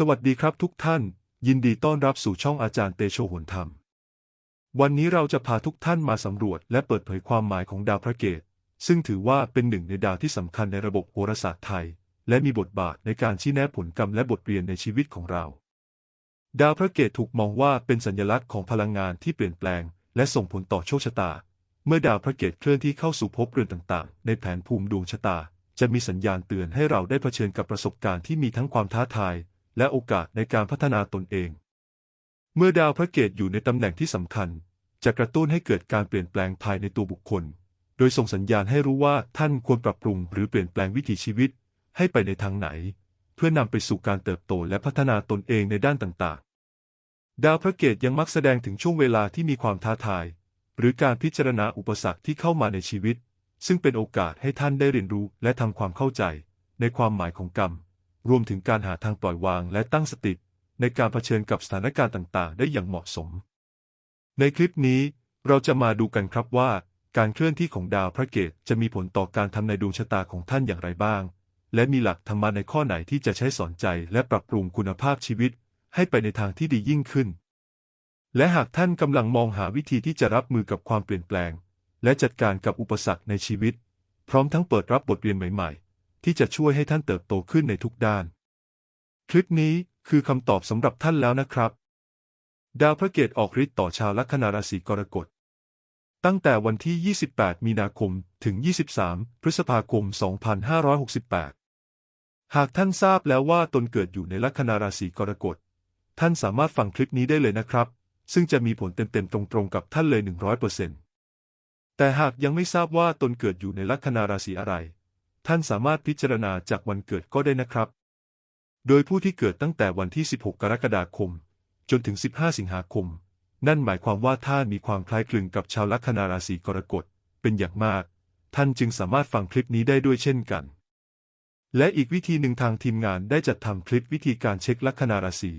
สวัสดีครับทุกท่าน ยินดีต้อนรับสู่ช่องอาจารย์เตโชหนธรรม วันนี้เราจะพาทุกท่านมาสำรวจและเปิดเผยความหมายของดาวพระเกต ซึ่งถือว่าเป็นหนึ่งในดาวที่สำคัญในระบบโหราศาสตร์ไทย และมีบทบาทในการชี้แนะผลกรรมและบทเรียนในชีวิตของเรา ดาวพระเกตถูกมองว่าเป็นสัญลักษณ์ของพลังงานที่เปลี่ยนแปลง และส่งผลต่อโชคชะตา เมื่อดาวพระเกตเคลื่อนที่เข้าสู่ภพเรือนต่างๆ ในแผนภูมิดวงชะตา จะมีสัญญาณเตือนให้เราได้เผชิญกับประสบการณ์ที่มีทั้งความท้าทาย และโอกาสในการพัฒนาตนเอง เมื่อดาวพระเกตอยู่ในตำแหน่งที่สำคัญ จะกระตุ้นให้เกิดการเปลี่ยนแปลงภายในตัวบุคคล โดยส่งสัญญาณให้รู้ว่าท่านควรปรับปรุงหรือเปลี่ยนแปลงวิถีชีวิต ให้ไปในทางไหน เพื่อนำไปสู่การเติบโตและพัฒนาตนเองในด้านต่างๆ ดาวพระเกตยังมักแสดงถึงช่วงเวลาที่มีความท้าทาย หรือการพิจารณาอุปสรรคที่เข้ามาในชีวิต ซึ่งเป็นโอกาสให้ท่านได้เรียนรู้และทำความเข้าใจ ในความหมายของกรรม รวมถึงการหาทางปล่อยวางและตั้งสติในการเผชิญกับสถานการณ์ต่างๆ ได้อย่างเหมาะสม ในคลิปนี้เราจะมาดูกันครับว่า การเคลื่อนที่ของดาวพระเกตจะมีผลต่อการทำในดวงชะตาของท่านอย่างไรบ้าง และมีหลักธรรมะในข้อไหนที่จะใช้สอนใจและปรับปรุงคุณภาพชีวิต ให้ไปในทางที่ดียิ่งขึ้น และหากท่านกำลังมองหาวิธีที่จะรับมือกับความเปลี่ยนแปลง และจัดการกับอุปสรรคในชีวิต พร้อมทั้งเปิดรับบทเรียนใหม่ๆ ที่จะช่วยให้ท่านเติบโตขึ้นในทุกด้าน คลิปนี้คือคำตอบสำหรับท่านแล้วนะครับ ดาวพระเกตออกฤทธิ์ต่อชาวลัคนาราศีกรกฎ ตั้งแต่วันที่ 28 มีนาคม ถึง 23 พฤษภาคม 2568 หากท่านทราบแล้วว่าตนเกิดอยู่ในลัคนาราศีกรกฎ ท่านสามารถฟังคลิปนี้ได้เลยนะครับ ซึ่งจะมีผลเต็มๆ ตรงๆ กับท่านเลย 100%แต่หากยังไม่ทราบว่าตนเกิดอยู่ในลัคนาราศีอะไร ท่านสามารถพิจารณาจากวันเกิดก็ได้นะครับ โดยผู้ที่เกิดตั้งแต่วันที่ 16 กรกฎาคม จนถึง 15 สิงหาคม นั่นหมายความว่าท่านมีความคล้ายคลึงกับชาวลัคนาราศีกรกฎเป็นอย่างมาก ท่านจึงสามารถฟังคลิปนี้ได้ด้วยเช่นกัน และอีกวิธีหนึ่งทางทีมงานได้จัดทำคลิปวิธีการเช็คลัคนาราศี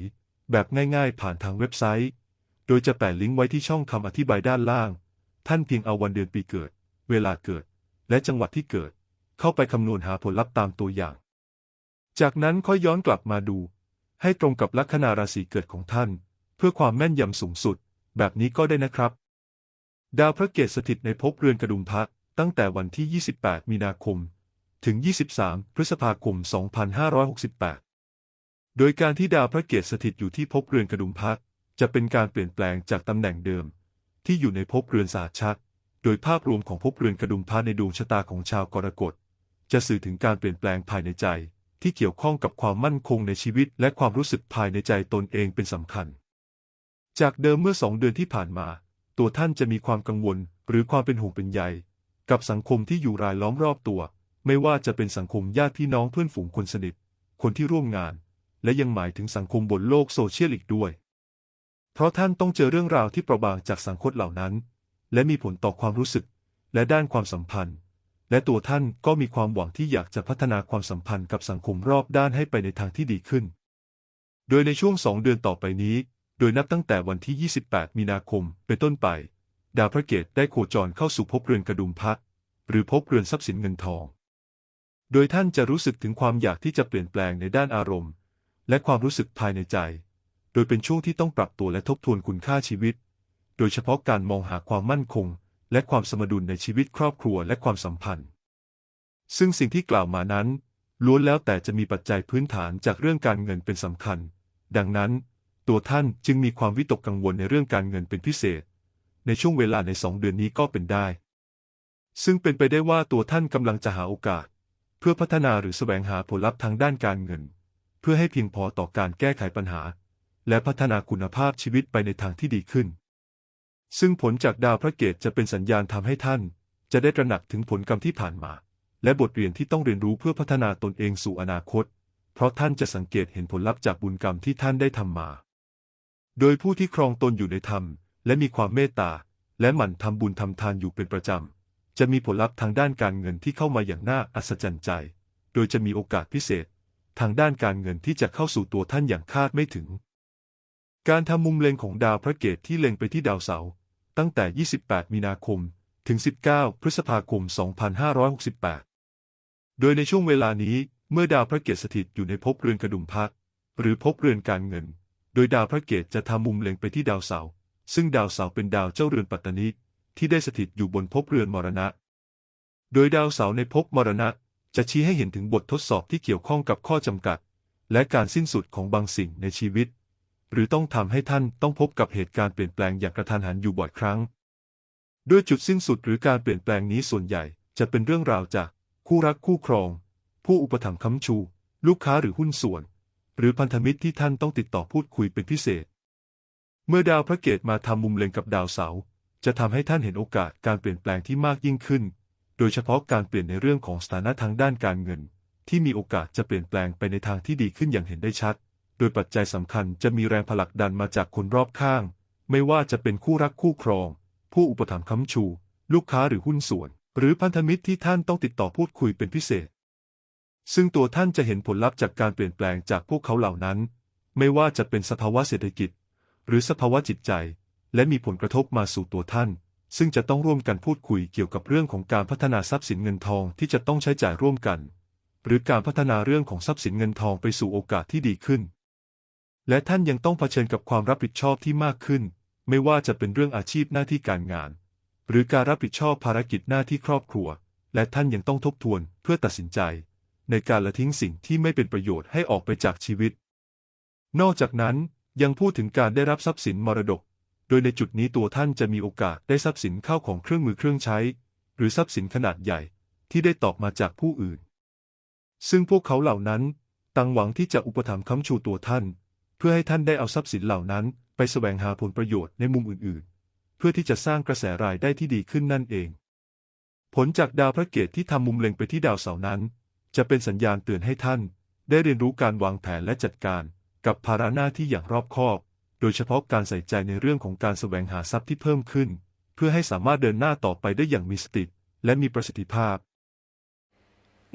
แบบง่ายๆ ผ่านทางเว็บไซต์ โดยจะแปะลิงก์ไว้ที่ช่องคำอธิบายด้านล่าง ท่านเพียงเอาวันเดือนปีเกิด เวลาเกิด และจังหวัดที่เกิด เข้าไปคำนวณหาผลลัพธ์ตามตัวอย่าง จากนั้นค่อยย้อนกลับมาดู ให้ตรงกับลัคนาราศีเกิดของท่าน เพื่อความแม่นยำสูงสุด แบบนี้ก็ได้นะครับ ดาวพระเกตสถิตในภพเรือนกระดุมพระตั้งแต่วันที่ 28 มีนาคม ถึง 23 พฤษภาคม 2568 โดยการที่ดาวพระเกตสถิตอยู่ที่ภพเรือนกระดุมพระจะเป็นการเปลี่ยนแปลงจากตำแหน่งเดิม ที่อยู่ในภพเรือนสาชัก โดยภาพรวมของภพเรือนกระดุมพระในดวงชะตาของชาวกรกฎ จะสื่อถึงการเปลี่ยนแปลงภายในใจ ที่เกี่ยวข้องกับความมั่นคงในชีวิต และความรู้สึกภายในใจตนเองเป็นสำคัญ จากเดิมเมื่อสองเดือนที่ผ่านมา ตัวท่านจะมีความกังวล หรือความเป็นห่วงเป็นใยกับสังคมที่อยู่รายล้อมรอบตัว ไม่ว่าจะเป็นสังคมญาติพี่น้องเพื่อนฝูงคนสนิท คนที่ร่วมงาน และยังหมายถึงสังคมบนโลกโซเชียลอีกด้วย เพราะท่านต้องเจอเรื่องราวที่เปราะบางจากสังคมเหล่านั้น และมีผลต่อความรู้สึก และด้านความสัมพันธ์ และตัวท่านก็มีความหวังที่อยากจะพัฒนาความสัมพันธ์กับสังคมรอบด้านให้ไปในทางที่ดีขึ้น โดยในช่วงสองเดือนต่อไปนี้ โดยนับตั้งแต่วันที่ 28 มีนาคม เป็นต้นไป ดาวพระเกตได้โคจรเข้าสู่ภพเรือนกระดุมพระหรือภพเรือนทรัพย์สินเงินทอง โดยท่านจะรู้สึกถึงความอยากที่จะเปลี่ยนแปลงในด้านอารมณ์ และความรู้สึกภายในใจ โดยเป็นช่วงที่ต้องปรับตัวและทบทวนคุณค่าชีวิต โดยเฉพาะการมองหาความมั่นคง และความสมดุลในชีวิตครอบครัวและความสัมพันธ์ ซึ่งสิ่งที่กล่าวมานั้น ล้วนแล้วแต่จะมีปัจจัยพื้นฐานจากเรื่องการเงินเป็นสำคัญ ดังนั้น ตัวท่านจึงมีความวิตกกังวลในเรื่องการเงินเป็นพิเศษ ในช่วงเวลาในสองเดือนนี้ก็เป็นได้ ซึ่งเป็นไปได้ว่าตัวท่านกำลังจะหาโอกาส เพื่อพัฒนาหรือแสวงหาผลลัพธ์ทางด้านการเงิน เพื่อให้เพียงพอต่อการแก้ไขปัญหา และพัฒนาคุณภาพชีวิตไปในทางที่ดีขึ้น ซึ่งผลจากดาวพระเกตจะเป็นสัญญาณทำให้ท่าน จะได้ตระหนักถึงผลกรรมที่ผ่านมา และบทเรียนที่ต้องเรียนรู้เพื่อพัฒนาตนเองสู่อนาคต เพราะท่านจะสังเกตเห็นผลลัพธ์จากบุญกรรมที่ท่านได้ทำมา โดยผู้ที่ครองตนอยู่ในธรรม และมีความเมตตา และหมั่นทำบุญทำทานอยู่เป็นประจำ จะมีผลลัพธ์ทางด้านการเงินที่เข้ามาอย่างน่าอัศจรรย์ใจ โดยจะมีโอกาสพิเศษ ทางด้านการเงินที่จะเข้าสู่ตัวท่านอย่างคาดไม่ถึง การทำมุมเล็งของดาวพระเกตที่เล็งไปที่ดาวเสาร์ตั้งแต่ 28 มีนาคม ถึง 19 พฤษภาคม 2568 โดยในช่วงเวลานี้เมื่อดาวพระเกตสถิตอยู่ในภพเรือนกระดุมพัก หรือภพเรือนการเงิน โดยดาวพระเกตจะทำมุมเล็งไปที่ดาวเสาร์ซึ่งดาวเสาร์เป็นดาวเจ้าเรือนปัตตนิที่ได้สถิตอยู่บนภพเรือนมรณะ โดยดาวเสาร์ในภพมรณะจะชี้ให้เห็นถึงบททดสอบที่เกี่ยวข้องกับข้อจำกัด และการสิ้นสุดของบางสิ่งในชีวิต หรือต้องทำให้ท่านต้องพบกับเหตุการณ์เปลี่ยนแปลงอย่างกระทันหันอยู่บ่อยครั้ง ด้วยจุดสิ้นสุดหรือการเปลี่ยนแปลงนี้ส่วนใหญ่จะเป็นเรื่องราวจากคู่รักคู่ครอง ผู้อุปถัมภ์ค้ำชู ลูกค้าหรือหุ้นส่วน หรือพันธมิตรที่ท่านต้องติดต่อพูดคุยเป็นพิเศษ เมื่อดาวพระเกตมาทำมุมเล็งกับดาวเสาร์จะทำให้ท่านเห็นโอกาสการเปลี่ยนแปลงที่มากยิ่งขึ้น โดยเฉพาะการเปลี่ยนในเรื่องของสถานะทางด้านการเงิน ที่มีโอกาสจะเปลี่ยนแปลงไปในทางที่ดีขึ้นอย่างเห็นได้ชัด โดยปัจจัยสำคัญจะมีแรงผลักดันมาจากคนรอบข้าง ไม่ว่าจะเป็นคู่รักคู่ครอง ผู้อุปถัมภ์ค้ำชู ลูกค้าหรือหุ้นส่วน หรือพันธมิตรที่ท่านต้องติดต่อพูดคุยเป็นพิเศษ ซึ่งตัวท่านจะเห็นผลลัพธ์จากการเปลี่ยนแปลงจากพวกเขาเหล่านั้น ไม่ว่าจะเป็นสภาวะเศรษฐกิจ หรือสภาวะจิตใจ และมีผลกระทบมาสู่ตัวท่านซึ่งจะต้องร่วมกันพูดคุยเกี่ยวกับเรื่องของการพัฒนาทรัพย์สินเงินทองที่จะต้องใช้จ่ายร่วมกัน หรือการพัฒนาเรื่องของทรัพย์สินเงินทองไปสู่โอกาสที่ดีขึ้น และท่านยังต้องเผชิญกับความรับผิดชอบที่มากขึ้น ไม่ว่าจะเป็นเรื่องอาชีพหน้าที่การงาน หรือการรับผิดชอบภารกิจหน้าที่ครอบครัว และท่านยังต้องทบทวนเพื่อตัดสินใจ ในการละทิ้งสิ่งที่ไม่เป็นประโยชน์ให้ออกไปจากชีวิต นอกจากนั้นยังพูดถึงการได้รับทรัพย์สินมรดก โดยในจุดนี้ตัวท่านจะมีโอกาสได้ทรัพย์สินเข้าของเครื่องมือเครื่องใช้ หรือทรัพย์สินขนาดใหญ่ที่ได้ตอบมาจากผู้อื่น ซึ่งพวกเขาเหล่านั้นตั้งหวังที่จะอุปถัมภ์ค้ำชูตัวท่าน เพื่อให้ท่านได้เอาทรัพย์สินเหล่านั้น ไปแสวงหาผลประโยชน์ในมุมอื่นๆ เพื่อที่จะสร้างกระแสรายได้ที่ดีขึ้นนั่นเอง ผลจากดาวพระเกตที่ทำมุมเล็งไปที่ดาวเสาร์นั้น จะเป็นสัญญาณเตือนให้ท่าน ได้เรียนรู้การวางแผนและจัดการ กับภาระหน้าที่อย่างรอบคอบ โดยเฉพาะการใส่ใจในเรื่องของการแสวงหาทรัพย์ที่เพิ่มขึ้น เพื่อให้สามารถเดินหน้าต่อไปได้อย่างมีสติและมีประสิทธิภาพ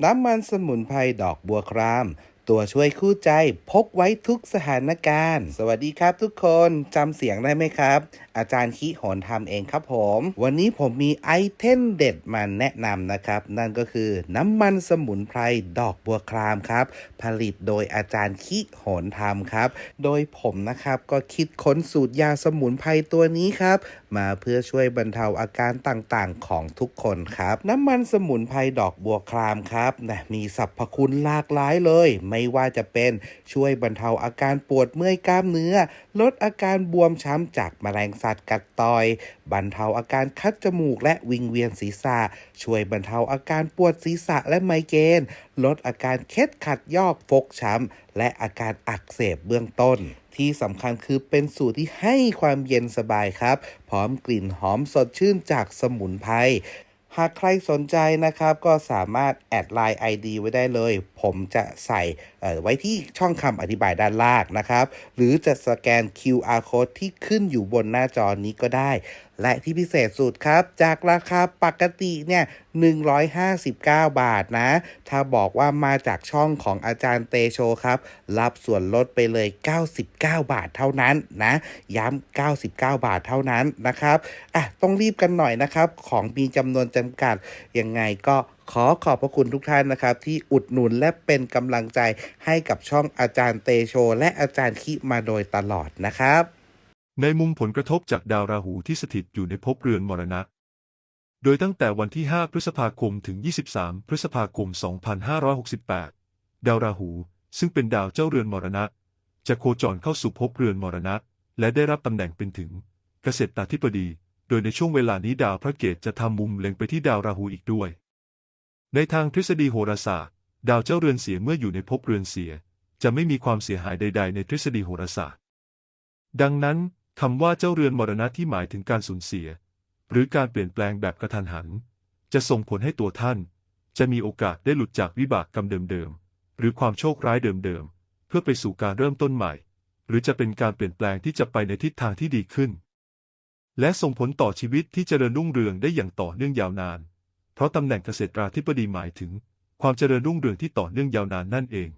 น้ำมันสมุนไพรดอกบัวคราม ตัวช่วยคู่ใจพกไว้ทุกสถานการณ์ สวัสดีครับทุกคนจำเสียงได้ไหมครับ อาจารย์คิโหนทำเองครับผม วันนี้ผมมีไอเทมเด็ดมาแนะนำนะครับ นั่นก็คือน้ำมันสมุนไพรดอกบัวครามครับ ผลิตโดยอาจารย์คิโหนทำครับ โดยผมนะครับก็คิดค้นสูตรยาสมุนไพรตัวนี้ครับ มาเพื่อช่วยบรรเทาอาการต่างๆ ของทุกคนครับ น้ำมันสมุนไพรดอกบัวครามครับนะมีสรรพคุณหลากหลายเลยไม่ว่าจะเป็นช่วยบรรเทาอาการปวดเมื่อยกล้ามเนื้อ ลดอาการบวมช้ำจากแมลงสัตว์กัดต่อย บรรเทาอาการคัดจมูกและวิงเวียนศีรษะ ช่วยบรรเทาอาการปวดศีรษะและไมเกรนลดอาการเคล็ดขัดยอกฟกช้ำและอาการอักเสบเบื้องต้นที่สำคัญคือเป็นสูตรที่ให้ความเย็นสบายครับ พร้อมกลิ่นหอมสดชื่นจากสมุนไพร หากใครสนใจนะครับก็สามารถแอดไลน์ ID ไว้ได้เลย ผมจะใส่ไว้ที่ช่องคำอธิบายด้านล่างนะครับ หรือจะสแกน QR code ที่ขึ้นอยู่บนหน้าจอนี้ก็ได้และที่พิเศษสุดครับ จากราคาปกติเนี่ย159 บาทนะ ถ้าบอกว่ามาจากช่องของอาจารย์เตโชครับ รับส่วนลดไปเลย 99 บาทเท่านั้นนะ ย้ำ 99 บาทเท่านั้นนะครับ อะ ต้องรีบกันหน่อยนะครับ ของมีจำนวนจำกัด ยังไงก็ขอขอบพระคุณทุกท่านนะครับ ที่อุดหนุนและเป็นกำลังใจให้กับช่องอาจารย์เตโช และอาจารย์คิมาโดยตลอดนะครับ ในมุมผลกระทบจากดาวราหูที่สถิตอยู่ในภพเรือนมรณะ โดยตั้งแต่วันที่ 5 พฤษภาคมถึง 23 พฤษภาคม 2568 ดาวราหู ซึ่งเป็นดาวเจ้าเรือนมรณะ จะโคจรเข้าสู่ภพเรือนมรณะ และได้รับตำแหน่งเป็นถึง เกษตราธิบดี โดยในช่วงเวลานี้ดาวพระเกตจะทำมุมเล็งไปที่ดาวราหูอีกด้วย ในทางทฤษฎีโหราศาสตร์ ดาวเจ้าเรือนเสียเมื่ออยู่ในภพเรือนเสีย จะไม่มีความเสียหายใด ๆ ในทฤษฎีโหราศาสตร์ ดังนั้น คำว่าเจ้าเรือนมรณะที่หมายถึงการสูญเสีย หรือการเปลี่ยนแปลงแบบกระทันหัน จะส่งผลให้ตัวท่าน จะมีโอกาสได้หลุดจากวิบากกรรมเดิมๆหรือความโชคร้ายเดิมๆเพื่อไปสู่การเริ่มต้นใหม่ หรือจะเป็นการเปลี่ยนแปลงที่จะไปในทิศทางที่ดีขึ้น และส่งผลต่อชีวิตที่เจริญรุ่งเรืองได้อย่างต่อเนื่องยาวนาน เพราะตำแหน่งเกษตราธิบดีหมายถึง ความเจริญรุ่งเรืองที่ต่อเนื่องยาวนานนั่นเอง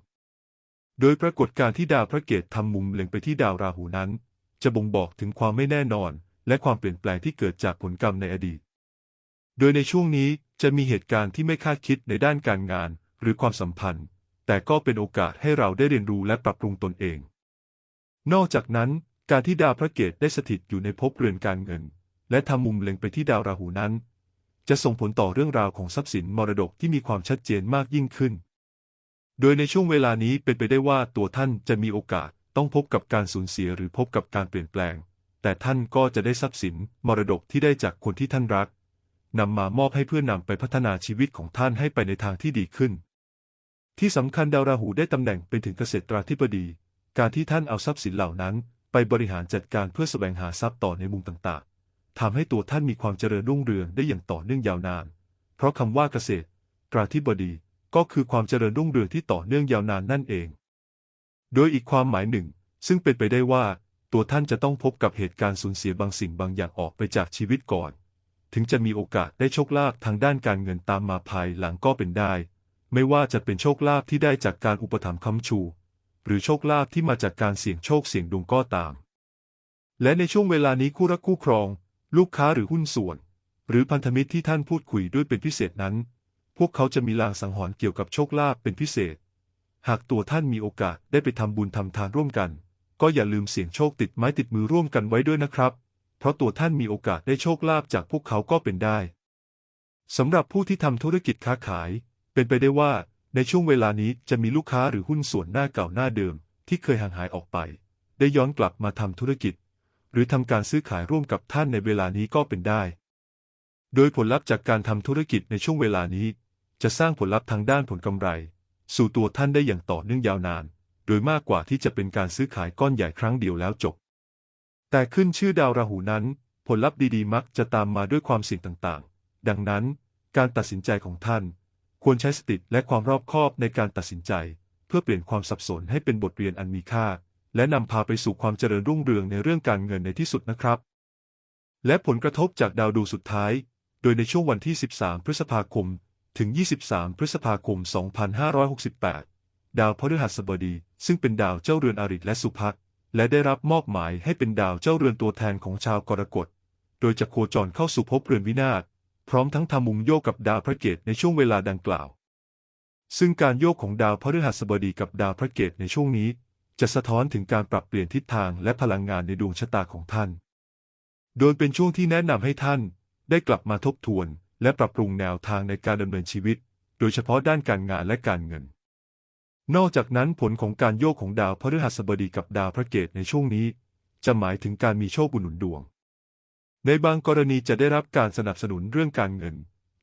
โดยปรากฏการที่ดาวพระเกตทำมุมเล็งไปที่ดาวราหูนั้น จะบ่งบอกถึงความไม่แน่นอน และความเปลี่ยนแปลงที่เกิดจากผลกรรมในอดีต โดยในช่วงนี้จะมีเหตุการณ์ที่ไม่คาดคิดในด้านการงานหรือความสัมพันธ์ แต่ก็เป็นโอกาสให้เราได้เรียนรู้และปรับปรุงตนเอง นอกจากนั้น การที่ดาวพระเกตได้สถิตอยู่ในภพเรือนการเงิน และทำมุมเล็งไปที่ดาวราหูนั้น จะส่งผลต่อเรื่องราวของทรัพย์สินมรดกที่มีความชัดเจนมากยิ่งขึ้น โดยในช่วงเวลานี้เป็นไปได้ว่าตัวท่านจะมีโอกาส ต้องพบกับการสูญเสียหรือพบกับการเปลี่ยนแปลง แต่ท่านก็จะได้ทรัพย์สินมรดกที่ได้จากคนที่ท่านรักนำมามอบให้เพื่อนำไปพัฒนาชีวิตของท่านให้ไปในทางที่ดีขึ้น ที่สำคัญดาวราหูได้ตำแหน่งเป็นถึงเกษตราธิบดี การที่ท่านเอาทรัพย์สินเหล่านั้น ไปบริหารจัดการเพื่อแสวงหาทรัพย์ต่อในมุมต่างๆทำให้ตัวท่านมีความเจริญรุ่งเรืองได้อย่างต่อเนื่องยาวนาน เพราะคำว่าเกษตราธิบดี ก็คือความเจริญรุ่งเรืองที่ต่อเนื่องยาวนานนั่นเอง โดยอีกความหมายหนึ่ง ซึ่งเป็นไปได้ว่า ตัวท่านจะต้องพบกับเหตุการณ์สูญเสียบางสิ่งบางอย่างออกไปจากชีวิตก่อน ถึงจะมีโอกาสได้โชคลาภทางด้านการเงินตามมาภายหลังก็เป็นได้ ไม่ว่าจะเป็นโชคลาภที่ได้จากการอุปถัมภ์ค้ำชู หรือโชคลาภที่มาจากการเสี่ยงโชคเสี่ยงดวงก็ตาม และในช่วงเวลานี้คู่รักคู่ครอง ลูกค้าหรือหุ้นส่วน หรือพันธมิตรที่ท่านพูดคุยด้วยเป็นพิเศษนั้น พวกเขาจะมีลางสังหรณ์เกี่ยวกับโชคลาภเป็นพิเศษ หากตัวท่านมีโอกาสได้ไปทำบุญทำทานร่วมกัน ก็อย่าลืมเสี่ยงโชคติดไม้ติดมือร่วมกันไว้ด้วยนะครับ เพราะตัวท่านมีโอกาสได้โชคลาภจากพวกเขาก็เป็นได้สำหรับผู้ที่ทำธุรกิจค้าขาย เป็นไปได้ว่าในช่วงเวลานี้จะมีลูกค้าหรือหุ้นส่วนหน้าเก่าหน้าเดิม ที่เคยห่างหายออกไป ได้ย้อนกลับมาทำธุรกิจ หรือทำการซื้อขายร่วมกับท่านในเวลานี้ก็เป็นได้ โดยผลลัพธ์จากการทำธุรกิจในช่วงเวลานี้ จะสร้างผลลัพธ์ทางด้านผลกำไร สู่ตัวท่านได้อย่างต่อเนื่องยาวนาน โดยมากกว่าที่จะเป็นการซื้อขายก้อนใหญ่ครั้งเดียวแล้วจบ แต่ขึ้นชื่อดาวราหูนั้น ผลลัพธ์ดีๆ มักจะตามมาด้วยความเสี่ยงต่างๆ ดังนั้น การตัดสินใจของท่าน ควรใช้สติและความรอบคอบในการตัดสินใจ เพื่อเปลี่ยนความสับสนให้เป็นบทเรียนอันมีค่า และนำพาไปสู่ความเจริญรุ่งเรืองในเรื่องการเงินในที่สุดนะครับ และผลกระทบจากดาวดูสุดท้าย โดยในช่วงวันที่ 13 พฤษภาคม ถึง 23 พฤษภาคม 2568 ดาวพฤหัสบดี ซึ่งเป็นดาวเจ้าเรือนอริและสุภักและได้รับมอบหมายให้เป็นดาวเจ้าเรือนตัวแทนของชาวกรกฎ โดยจะโคจรเข้าสู่ภพเรือนวินาศ พร้อมทั้งทำมุมโยกกับดาวพระเกตในช่วงเวลาดังกล่าว ซึ่งการโยกของดาวพฤหัสบดีกับดาวพระเกตในช่วงนี้ จะสะท้อนถึงการปรับเปลี่ยนทิศทางและพลังงานในดวงชะตาของท่าน โดยเป็นช่วงที่แนะนำให้ท่านได้กลับมาทบทวน และปรับปรุงแนวทางในการดำเนินชีวิต โดยเฉพาะด้านการงานและการเงิน นอกจากนั้นผลของการโยกของดาวพฤหัสบดีกับดาวพระเกตในช่วงนี้ จะหมายถึงการมีโชคบุญหนุนดวง ในบางกรณีจะได้รับการสนับสนุนเรื่องการเงิน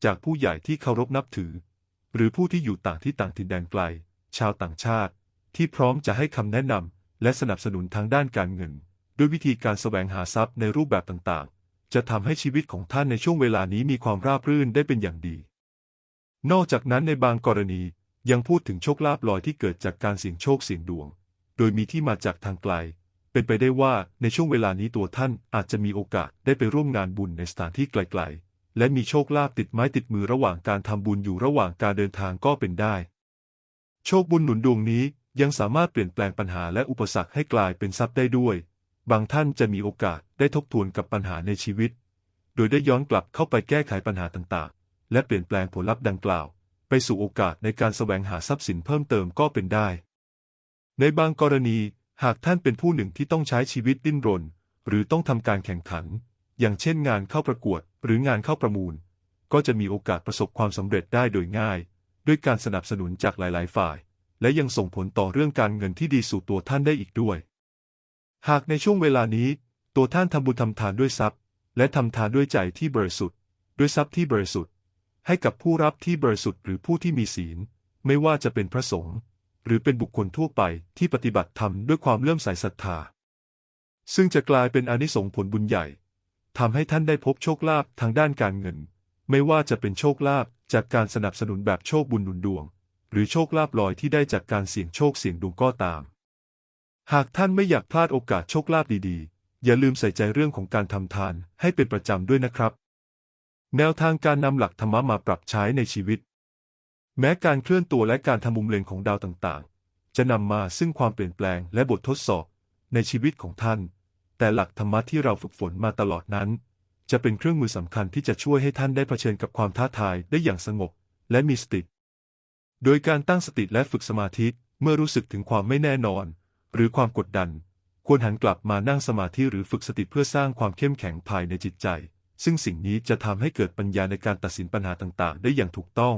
จากผู้ใหญ่ที่เคารพนับถือ หรือผู้ที่อยู่ต่างที่ต่างถิ่นแดนไกล ชาวต่างชาติ ที่พร้อมจะให้คำแนะนำและสนับสนุนทางด้านการเงิน ด้วยวิธีการแสวงหาทรัพย์ในรูปแบบต่างๆ จะทำให้ชีวิตของท่านในช่วงเวลานี้มีความราบรื่นได้เป็นอย่างดี นอกจากนั้นในบางกรณียังพูดถึงโชคลาภลอยที่เกิดจากการเสี่ยงโชคเสี่ยงดวง โดยมีที่มาจากทางไกล เป็นไปได้ว่าในช่วงเวลานี้ตัวท่านอาจจะมีโอกาสได้ไปร่วมงานบุญในสถานที่ไกลๆ และมีโชคลาภติดไม้ติดมือระหว่างการทำบุญอยู่ระหว่างการเดินทางก็เป็นได้ โชคบุญหนุนดวงนี้ยังสามารถเปลี่ยนแปลงปัญหาและอุปสรรคให้กลายเป็นทรัพย์ได้ด้วย บางท่านจะมีโอกาสได้ทบทวนกับปัญหาในชีวิต โดยได้ย้อนกลับเข้าไปแก้ไขปัญหาต่างๆ และเปลี่ยนแปลงผลลัพธ์ดังกล่าว ไปสู่โอกาสในการแสวงหาทรัพย์สินเพิ่มเติมก็เป็นได้ ในบางกรณีหากท่านเป็นผู้หนึ่งที่ต้องใช้ชีวิตดิ้นรน หรือต้องทำการแข่งขัน อย่างเช่นงานเข้าประกวด หรืองานเข้าประมูล ก็จะมีโอกาสประสบความสำเร็จได้โดยง่าย ด้วยการสนับสนุนจากหลาย ๆ ฝ่าย และยังส่งผลต่อเรื่องการเงินที่ดีสู่ตัวท่านได้อีกด้วย หากในช่วงเวลานี้ ตัวท่านทำบุญทำทานด้วยทรัพย์ และทำทานด้วยใจที่บริสุทธิ์ ด้วยทรัพย์ที่บริสุทธิ์ ให้กับผู้รับที่บริสุทธิ์หรือผู้ที่มีศีล ไม่ว่าจะเป็นพระสงฆ์หรือเป็นบุคคลทั่วไปที่ปฏิบัติธรรมด้วยความเลื่อมใสศรัทธา ซึ่งจะกลายเป็นอนิสงส์ผลบุญใหญ่ทำให้ท่านได้พบโชคลาภทางด้านการเงิน ไม่ว่าจะเป็นโชคลาภจากการสนับสนุนแบบโชคบุญหนุนดวง หรือโชคลาภลอยที่ได้จากการเสี่ยงโชคเสี่ยงดวงก็ตาม หากท่านไม่อยากพลาดโอกาสโชคลาภดีๆ อย่าลืมใส่ใจเรื่องของการทำทานให้เป็นประจำด้วยนะครับ แนวทางการนำหลักธรรมะมาปรับใช้ในชีวิต แม้การเคลื่อนตัวและการทำมุมเล็งของดาวต่างๆ จะนำมาซึ่งความเปลี่ยนแปลงและบททดสอบในชีวิตของท่าน แต่หลักธรรมะที่เราฝึกฝนมาตลอดนั้น จะเป็นเครื่องมือสำคัญที่จะช่วยให้ท่านได้เผชิญกับความท้าทายได้อย่างสงบและมีสติ โดยการตั้งสติและฝึกสมาธิเมื่อรู้สึกถึงความไม่แน่นอน หรือความกดดัน ควรหันกลับมานั่งสมาธิหรือฝึกสติเพื่อสร้างความเข้มแข็งภายในจิตใจ ซึ่งสิ่งนี้จะทำให้เกิดปัญญาในการตัดสินปัญหาต่างๆ ได้อย่างถูกต้อง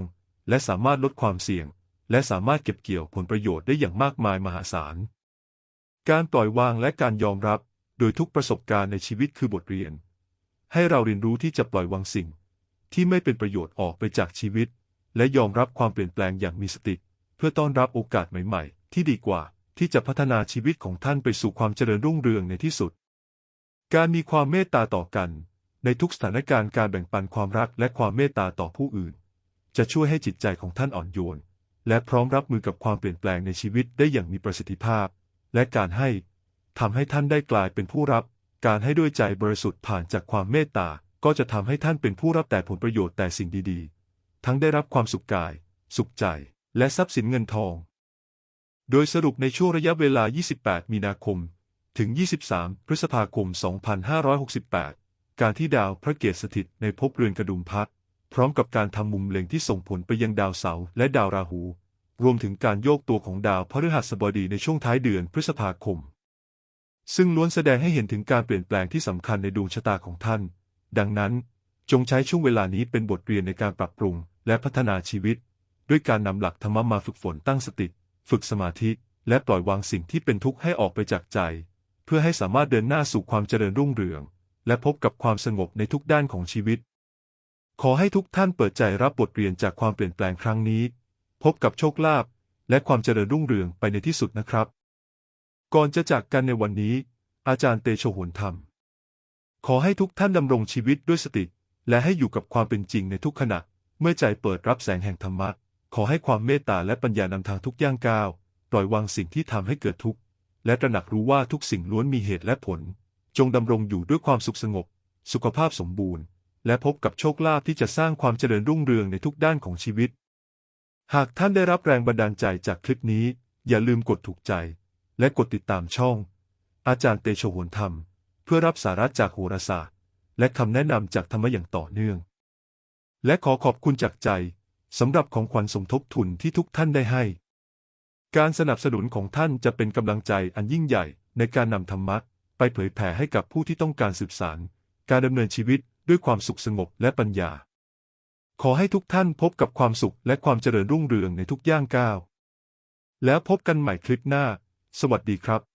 และสามารถลดความเสี่ยง และสามารถเก็บเกี่ยวผลประโยชน์ได้อย่างมากมายมหาศาล การปล่อยวางและการยอมรับ โดยทุกประสบการณ์ในชีวิตคือบทเรียน ให้เราเรียนรู้ที่จะปล่อยวางสิ่ง ที่ไม่เป็นประโยชน์ออกไปจากชีวิต และยอมรับความเปลี่ยนแปลงอย่างมีสติ เพื่อต้อนรับโอกาสใหม่ ๆ ที่ดีกว่า ที่จะพัฒนาชีวิตของท่านไปสู่ความเจริญรุ่งเรืองในที่สุด การมีความเมตตาต่อกัน ในทุกสถานการณ์การแบ่งปันความรักและความเมตตาต่อผู้อื่น จะช่วยให้จิตใจของท่านอ่อนโยน และพร้อมรับมือกับความเปลี่ยนแปลงในชีวิตได้อย่างมีประสิทธิภาพ และการให้ทำให้ท่านได้กลายเป็นผู้รับ การให้ด้วยใจบริสุทธิ์ผ่านจากความเมตตาก็จะทำให้ท่านเป็นผู้รับแต่ผลประโยชน์แต่สิ่งดีๆ ทั้งได้รับความสุขกาย สุขใจ และทรัพย์สินเงินทอง โดยสรุปในช่วงระยะเวลา 28 มีนาคม ถึง 23 พฤษภาคม 2568 การที่ดาวพระเกศสถิตในภพเรือนกระดุมพัดพร้อมกับการทำมุมเล็งที่ส่งผลไปยังดาวเสาร์และดาวราหู รวมถึงการโยกตัวของดาวพฤหัสบดีในช่วงท้ายเดือนพฤษภาคม ซึ่งล้วนแสดงให้เห็นถึงการเปลี่ยนแปลงที่สำคัญในดวงชะตาของท่าน ดังนั้น จงใช้ช่วงเวลานี้เป็นบทเรียนในการปรับปรุงและพัฒนาชีวิต ด้วยการนำหลักธรรมมาฝึกฝนตั้งสติ ฝึกสมาธิ และปล่อยวางสิ่งที่เป็นทุกข์ให้ออกไปจากใจ เพื่อให้สามารถเดินหน้าสู่ความเจริญรุ่งเรือง และพบกับความสงบในทุกด้านของชีวิต ขอให้ทุกท่านเปิดใจรับบทเรียนจากความเปลี่ยนแปลงครั้งนี้ พบกับโชคลาภและความเจริญรุ่งเรืองไปในที่สุดนะครับ ก่อนจะจากกันในวันนี้ อาจารย์เตโชโหนธรรม ขอให้ทุกท่านดำรงชีวิตด้วยสติ และให้อยู่กับความเป็นจริงในทุกขณะ เมื่อใจเปิดรับแสงแห่งธรรมะ ขอให้ความเมตตาและปัญญานำทางทุกย่างก้าวปล่อยวางสิ่งที่ทำให้เกิดทุกข์ และตระหนักรู้ว่าทุกสิ่งล้วนมีเหตุและผล จงดำรงอยู่ด้วยความสุขสงบ สุขภาพสมบูรณ์ และพบกับโชคลาภที่จะสร้างความเจริญรุ่งเรืองในทุกด้านของชีวิต หากท่านได้รับแรงบันดาลใจจากคลิปนี้ อย่าลืมกดถูกใจ และกดติดตามช่อง อาจารย์เตโชโหนธรรม เพื่อรับสาระจากโหราศาสตร์ และคำแนะนำจากธรรมะอย่างต่อเนื่อง และขอขอบคุณจากใจ สำหรับของขวัญสมทบทุนที่ทุกท่านได้ให้ การสนับสนุนของท่านจะเป็นกำลังใจอันยิ่งใหญ่ในการนำธรรมะไปเผยแผ่ให้กับผู้ที่ต้องการสืบสานการดำเนินชีวิตด้วยความสุขสงบและปัญญา ขอให้ทุกท่านพบกับความสุขและความเจริญรุ่งเรืองในทุกย่างก้าว แล้วพบกันใหม่คลิปหน้า สวัสดีครับ